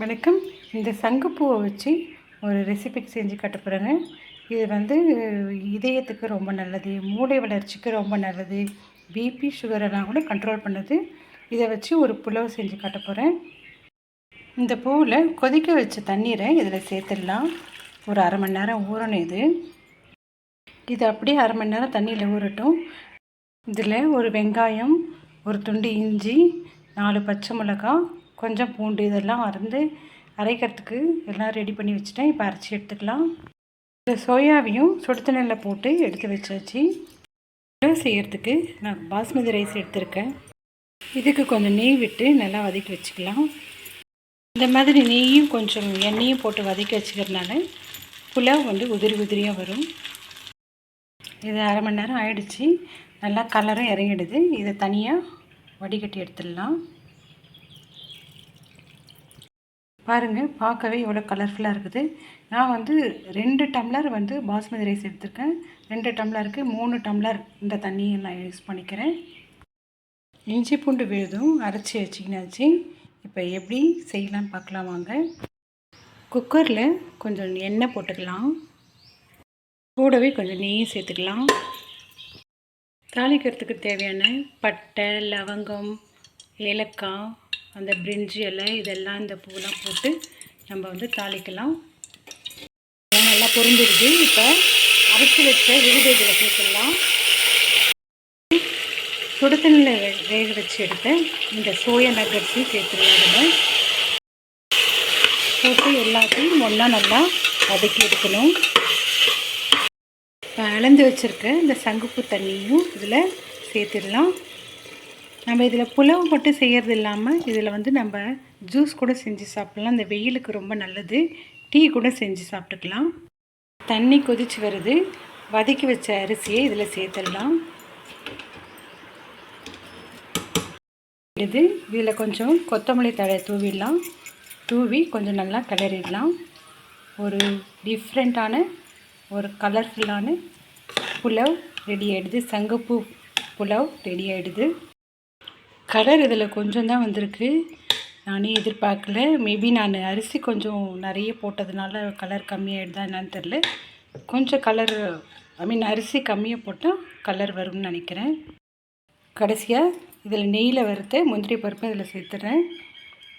வணக்கம். இந்த சங்குப்பூவை வச்சு ஒரு ரெசிபி செஞ்சு காட்ட போகிறேங்க இது வந்து இதயத்துக்கு ரொம்ப நல்லது மூளை வளர்ச்சிக்கு ரொம்ப நல்லது பிபி சுகரெல்லாம் கூட கண்ட்ரோல் பண்ணுது. இதை வச்சு ஒரு புலவு செஞ்சு கட்ட போகிறேன் இந்த பூவில் கொதிக்க வச்ச தண்ணீரை இதில் சேர்த்துடலாம். ஒரு அரை மணி நேரம் ஊறணும் இது. இது அப்படியே அரை மணி நேரம் தண்ணியில் ஊறட்டும். இதில் ஒரு வெங்காயம் ஒரு துண்டு இஞ்சி நாலு பச்சை மிளகாய் கொஞ்சம் பூண்டு இதெல்லாம் அறந்து அரைக்கிறதுக்கு எல்லாம் ரெடி பண்ணி வச்சுட்டேன். இப்போ அரைச்சி எடுத்துக்கலாம். இந்த சோயாவையும் சுடு போட்டு எடுத்து வச்சாச்சு. செய்கிறதுக்கு நான் பாஸ்மதி ரைஸ் எடுத்திருக்கேன். இதுக்கு கொஞ்சம் நெய் விட்டு நல்லா வதக்கி வச்சுக்கலாம். இந்த மாதிரி நெய்யும் கொஞ்சம் எண்ணெயும் போட்டு வதக்கி வச்சுக்கிறதுனால புலாவ் வந்து உதிரி உதிரியாக வரும். இது அரை மணி நேரம் ஆயிடுச்சு. நல்லா கலரும் இறங்கிடுது. இதை தனியாக வடிகட்டி எடுத்துடலாம். பாருங்கள் பார்க்கவே எவ்வளோ கலர்ஃபுல்லாக இருக்குது. நான் வந்து ரெண்டு டம்ளர் வந்து பாஸ்மதி ரைஸ் எடுத்திருக்கேன். ரெண்டு டம்ளருக்கு மூணு டம்ளர் இந்த தண்ணியை நான் யூஸ் பண்ணிக்கிறேன். இஞ்சி பூண்டு விழுதும் அரைச்சி வச்சிங்கனாச்சு இப்போ எப்படி செய்யலாம்னு பார்க்கலாம் வாங்க. குக்கரில் கொஞ்சம் எண்ணெய் போட்டுக்கலாம். கூடவே கொஞ்சம் நெய்யும் சேர்த்துக்கலாம். தாளிக்கிறதுக்கு தேவையான பட்டை லவங்கம் ஏலக்காய் அந்த பிரிஞ்சி இலை இதெல்லாம் இந்த பூவெலாம் போட்டு நம்ம வந்து தாளிக்கலாம். நல்லா பொருந்துடுது இப்போ அரைச்சி வச்ச விழுதைகளை சேர்த்துடலாம் சுடுதண்ணில் வேக வச்சு எடுத்த இந்த சோயா நகர்ஸையும் சேர்த்துடலாம் அதில் போட்டு எல்லாத்தையும் ஒன்றா நல்லா வதக்கி எடுக்கணும். இப்போ அளந்து வச்சுருக்க இந்த சங்குப்பு தண்ணியும் இதில் சேர்த்துடலாம். நம்ம இதில் புலவு மட்டும் செய்கிறது இல்லாமல் இதில் வந்து நம்ம ஜூஸ் கூட செஞ்சு சாப்பிட்லாம். இந்த வெயிலுக்கு ரொம்ப நல்லது. டீ கூட செஞ்சு சாப்பிட்டுக்கலாம். தண்ணி கொதிச்சு வருது. வதக்கி வச்ச அரிசியை இதில் சேர்த்துடலாம். இது இதில் கொஞ்சம் கொத்தமல்லி தழை தூவிடலாம். தூவி கொஞ்சம் நல்லா கிளறிடலாம். ஒரு டிஃப்ரெண்ட்டான ஒரு கலர்ஃபுல்லான புலவ் ரெடி ஆகிடுது சங்கப்பூ புலவ் ரெடி ஆகிடுது கலர் இதில் கொஞ்சம் தான் வந்திருக்கு. நானே எதிர்பார்க்கல. மேபி நான் அரிசி கொஞ்சம் நிறைய போட்டதுனால கலர் கம்மியாகிடுதா என்னான்னு தெரில கொஞ்சம் கலர் ஐ மீன் அரிசி கம்மியாக போட்டால் கலர் வரும்னு நினைக்கிறேன். கடைசியாக இதில் நெய்யில் வறுத்த முந்திரி பருப்பு இதில் சேர்த்துறேன்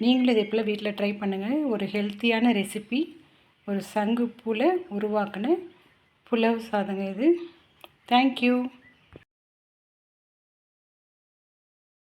நீங்களும் இதே போல் வீட்டில் ட்ரை பண்ணுங்கள் ஒரு ஹெல்த்தியான ரெசிபி. ஒரு சங்கு பூவில் உருவாக்கின புலவு சாதங்க இது. தேங்க்யூ